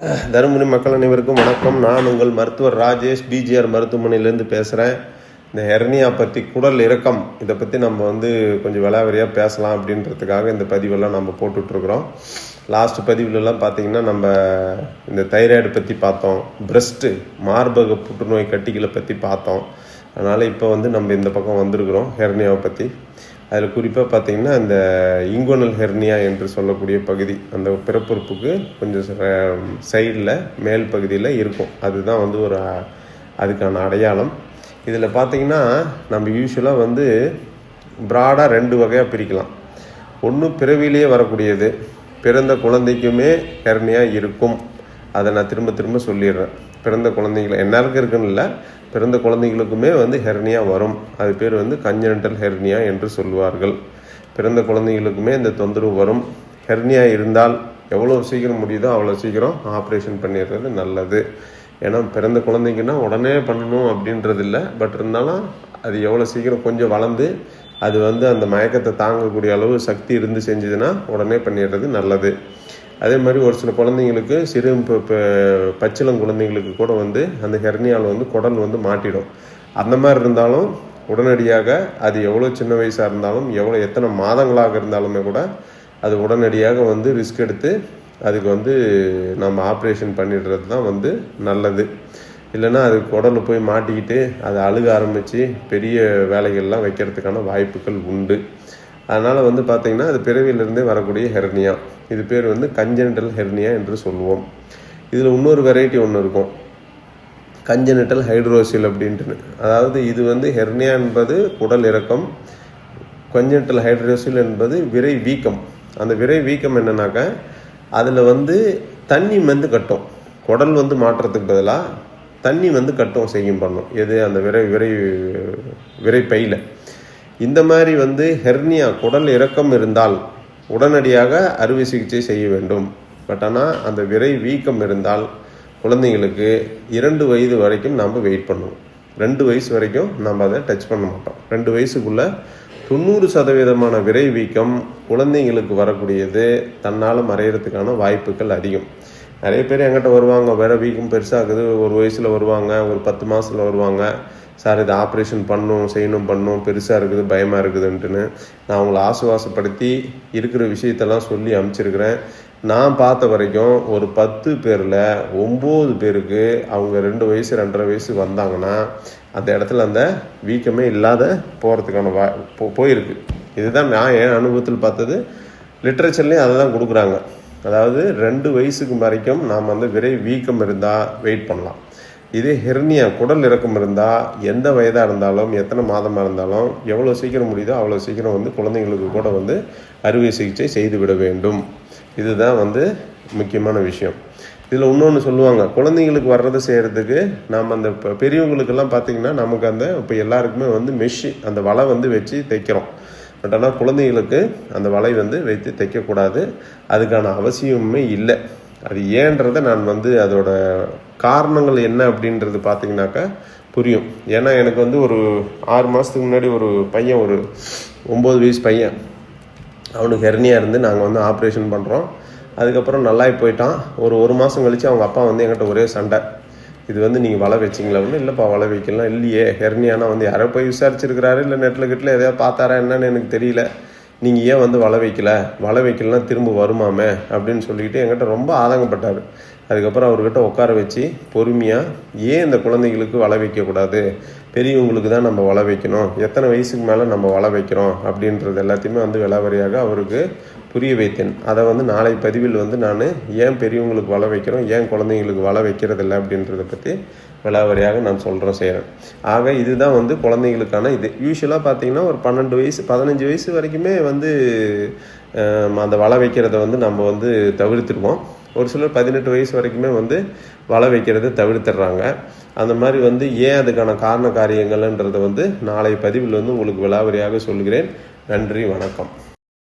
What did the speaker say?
தருமபுரி மக்கள் அனைவருக்கும் வணக்கம். நான் உங்கள் மருத்துவர் ராஜேஷ் பிஜிஆர் மருத்துவமனையிலேருந்து பேசுகிறேன் இந்த ஹெர்னியா பற்றி குடல் இறக்கம் இதை பற்றி நம்ம வந்து கொஞ்சம் விலாவரியாக பேசலாம் அப்படின்றதுக்காக இந்த பதிவெல்லாம் நம்ம போட்டுட்ருக்குறோம். லாஸ்ட் பதிவுலலாம் பார்த்தீங்கன்னா நம்ம இந்த தைராய்டு பற்றி பார்த்தோம். பிரஸ்ட்டு மார்பக புற்றுநோய் கட்டிகளை பற்றி பார்த்தோம். அதனால் இப்போ வந்து நம்ம இந்த பக்கம் வந்திருக்கிறோம் ஹெர்னியாவை பற்றி அதில் குறிப்பாக பார்த்தீங்கன்னா அந்த இங்கோனல் ஹெர்னியா என்று சொல்லக்கூடிய பகுதி அந்த பிறப்புறுப்புக்கு கொஞ்சம் சைடில் மேல் பகுதியில் இருக்கும். அதுதான் வந்து ஒரு அதுக்கான அடையாளம். இதில் பார்த்தீங்கன்னா நம்ம யூஸ்வலாக வந்து ப்ராடாக ரெண்டு வகையாக பிரிக்கலாம். ஒன்று பிறவிலேயே வரக்கூடியது பிறந்த குழந்தைக்குமே ஹெர்னியா இருக்கும். அதை நான் திரும்ப திரும்ப சொல்லிடுறேன். பிறந்த குழந்தைங்கள எல்லாருக்கும் இருக்குன்னு இல்லை பிறந்த குழந்தைங்களுக்குமே வந்து ஹெர்னியா வரும். அது பேர் வந்து கஞ்சனட்டல் ஹெர்னியா என்று சொல்வார்கள் பிறந்த குழந்தைங்களுக்குமே இந்த தொந்தரவு வரும். ஹெர்னியா இருந்தால் எவ்வளோ சீக்கிரம் முடியுதோ அவ்வளோ சீக்கிரம் ஆப்ரேஷன் பண்ணிடுறது நல்லது. ஏன்னா பிறந்த குழந்தைங்கன்னா உடனே பண்ணணும் அப்படின்றது இல்லை. பட் இருந்தாலும் அது எவ்வளோ சீக்கிரம் கொஞ்சம் வளர்ந்து அது வந்து அந்த மயக்கத்தை தாங்கக்கூடிய அளவு சக்தி இருந்து செஞ்சதுன்னா உடனே பண்ணிடுறது நல்லது. அதே மாதிரி ஒரு சில குழந்தைங்களுக்கு சிறு பச்சிளம் குழந்தைங்களுக்கு கூட வந்து அந்த ஹெர்னியால் வந்து குடல் வந்து மாட்டிடும். அந்த மாதிரி இருந்தாலும் உடனடியாக அது எவ்வளோ சின்ன வயசாக இருந்தாலும் எவ்வளோ எத்தனை மாதங்களாக இருந்தாலுமே கூட அது உடனடியாக வந்து ரிஸ்க் எடுத்து அதுக்கு வந்து நம்ம ஆப்ரேஷன் பண்ணிடுறது தான் வந்து நல்லது. இல்லைன்னா அது குடலில் போய் மாட்டிக்கிட்டு அது அழுக ஆரம்பித்து பெரிய வேலைகள்லாம் வைக்கிறதுக்கான வாய்ப்புகள் உண்டு. அதனால் வந்து பார்த்திங்கன்னா அது பிறவியிலிருந்தே வரக்கூடிய ஹெர்னியா. இது பேர் வந்து கஞ்சனிட்டல் ஹெர்னியா என்று சொல்லுவோம் இதில் இன்னொரு வெரைட்டி ஒன்று இருக்கும். கஞ்சனிட்டல் ஹைட்ரோசில் அப்படின்ட்டு அதாவது இது வந்து ஹெர்னியா என்பது குடல் இறக்கம் கொஞ்சன்டல் ஹைட்ரோசில் என்பது விரை வீக்கம். அந்த விரை வீக்கம் என்னன்னாக்கா அதில் வந்து தண்ணி வந்து கட்டும். குடல் வந்து மாற்றுறதுக்கு பதிலாக தண்ணி வந்து கட்டும் செய்யும் பண்ணும். எது? அந்த விரை விரை விரைப்பையில். இந்த மாதிரி வந்து ஹெர்னியா குடல் இறக்கம் இருந்தால் உடனடியாக அறுவை சிகிச்சை செய்ய வேண்டும். பட் ஆனால் அந்த விரை வீக்கம் இருந்தால் குழந்தைங்களுக்கு இரண்டு வயது வரைக்கும் நாம் வெயிட் பண்ணுவோம். ரெண்டு வயசு வரைக்கும் நம்ம அதை டச் பண்ண மாட்டோம். ரெண்டு வயசுக்குள்ளே தொண்ணூறு சதவீதமான விரை வீக்கம் குழந்தைங்களுக்கு வரக்கூடியது தன்னால் மறையறதுக்கான வாய்ப்புகள் அதிகம். நிறைய பேர் என்கிட்ட வருவாங்க வேறு வீக்கம் பெருசாகுது ஒரு வயசில் வருவாங்க ஒரு பத்து மாதத்தில் வருவாங்க. சார் இது ஆப்ரேஷன் பண்ணும் செய்யணும் பண்ணும் பெருசாக இருக்குது பயமாக இருக்குதுன்ட்டுன்னு. நான் அவங்கள ஆசுவாசப்படுத்தி இருக்கிற விஷயத்தெல்லாம் சொல்லி அனுப்பிச்சிருக்கிறேன். நான் பார்த்த வரைக்கும் ஒரு பத்து பேரில் ஒம்பது பேருக்கு அவங்க ரெண்டு வயசு ரெண்டரை வயசு வந்தாங்கன்னா அந்த இடத்துல அந்த வீக்கமே இல்லாத போகிறதுக்கான வா போயிருக்கு. இதுதான் நான் என் அனுபவத்தில் பார்த்தது. லிட்ரேச்சர்லேயும் அதை தான் கொடுக்குறாங்க. அதாவது ரெண்டு வயசுக்கு வரைக்கும் நாம் வந்து விரை வீக்கம் இருந்தால் வெயிட் பண்ணலாம். இதே ஹெர்னியா குடல் இறக்கம் இருந்தால் எந்த வயதாக இருந்தாலும் எத்தனை மாதமாக இருந்தாலும் எவ்வளோ சீக்கிரம் முடியுதோ அவ்வளோ சீக்கிரம் வந்து குழந்தைங்களுக்கு கூட வந்து அறுவை சிகிச்சை செய்துவிட வேண்டும். இதுதான் வந்து முக்கியமான விஷயம். இதில் இன்னொன்று சொல்லுவாங்க குழந்தைங்களுக்கு வர்றதை செய்கிறதுக்கு நாம் அந்த இப்போ பெரியவங்களுக்கெல்லாம் பார்த்தீங்கன்னா நமக்கு அந்த இப்போ எல்லாருக்குமே வந்து மெஷின் அந்த வலை வந்து வச்சு தைக்கிறோம். பட் ஆனால் குழந்தைங்களுக்கு அந்த வலை வந்து வைத்து தைக்கக்கூடாது. அதுக்கான அவசியமுமே இல்லை. அது ஏன்றதை நான் வந்து அதோட காரணங்கள் என்ன அப்படின்றது பார்த்தீங்கன்னாக்கா புரியும். ஏன்னா எனக்கு வந்து ஒரு ஆறு மாதத்துக்கு முன்னாடி ஒரு பையன் ஒரு ஒம்பது வயசு பையன். அவனுக்கு ஹெர்னியாக இருந்து நாங்கள் வந்து ஆப்ரேஷன் பண்ணுறோம் அதுக்கப்புறம் நல்லாயி போயிட்டான். ஒரு ஒரு மாதம் கழித்து அவங்க அப்பா வந்து என்கிட்ட ஒரே சண்டை. இது வந்து நீங்கள் வலை வச்சிங்களா ஒன்று இல்லைப்பா வலை வைக்கலாம். இல்லையே. ஹெர்னியானா வந்து யாரோ போய் விசாரிச்சிருக்கிறாரு. இல்லை நெட்டில் கிட்டில் எதையாவது பார்த்தாரா என்னன்னு எனக்கு தெரியல. நீங்கள் ஏன் வந்து வலை வைக்கல? வலை வைக்கலாம் திரும்ப வருமாமே? அப்படின்னு சொல்லிக்கிட்டு என்கிட்ட ரொம்ப ஆதங்கப்பட்டார். அதுக்கப்புறம் அவர்கிட்ட உட்கார வச்சு பொறுமையாக ஏன் இந்த குழந்தைங்களுக்கு வலை வைக்கக்கூடாது பெரியவங்களுக்கு தான் நம்ம வலை வைக்கணும். எத்தனை வயசுக்கு மேலே நம்ம வலை வைக்கிறோம்? அப்படின்றது எல்லாத்தையுமே வந்து விலாவரியாக அவருக்கு புரிய வைத்தேன். அதை வந்து நாளை பதிவில் வந்து நான் ஏன் பெரியவங்களுக்கு வலை வைக்கிறோம்? ஏன் குழந்தைங்களுக்கு வலை வைக்கிறதில்ல அப்படின்றத பற்றி விலாவரியாக நான் சொல்கிறேன் செய்கிறேன் ஆக இதுதான் வந்து குழந்தைங்களுக்கான இது. யூஸ்வலாக பார்த்தீங்கன்னா ஒரு பன்னெண்டு வயசு பதினஞ்சு வயசு வரைக்குமே வந்து அந்த வலை வைக்கிறத வந்து நம்ம வந்து தவிர்த்துருவோம். ஒரு சிலர் பதினெட்டு வயசு வரைக்குமே வந்து வலை வைக்கிறத தவிர்த்துடுறாங்க. அந்த மாதிரி வந்து ஏன் அதுக்கான காரண காரியங்கள்ன்றதை வந்து நாளை பதிவில் வந்து உங்களுக்கு விலாவரியாக சொல்கிறேன். நன்றி வணக்கம்.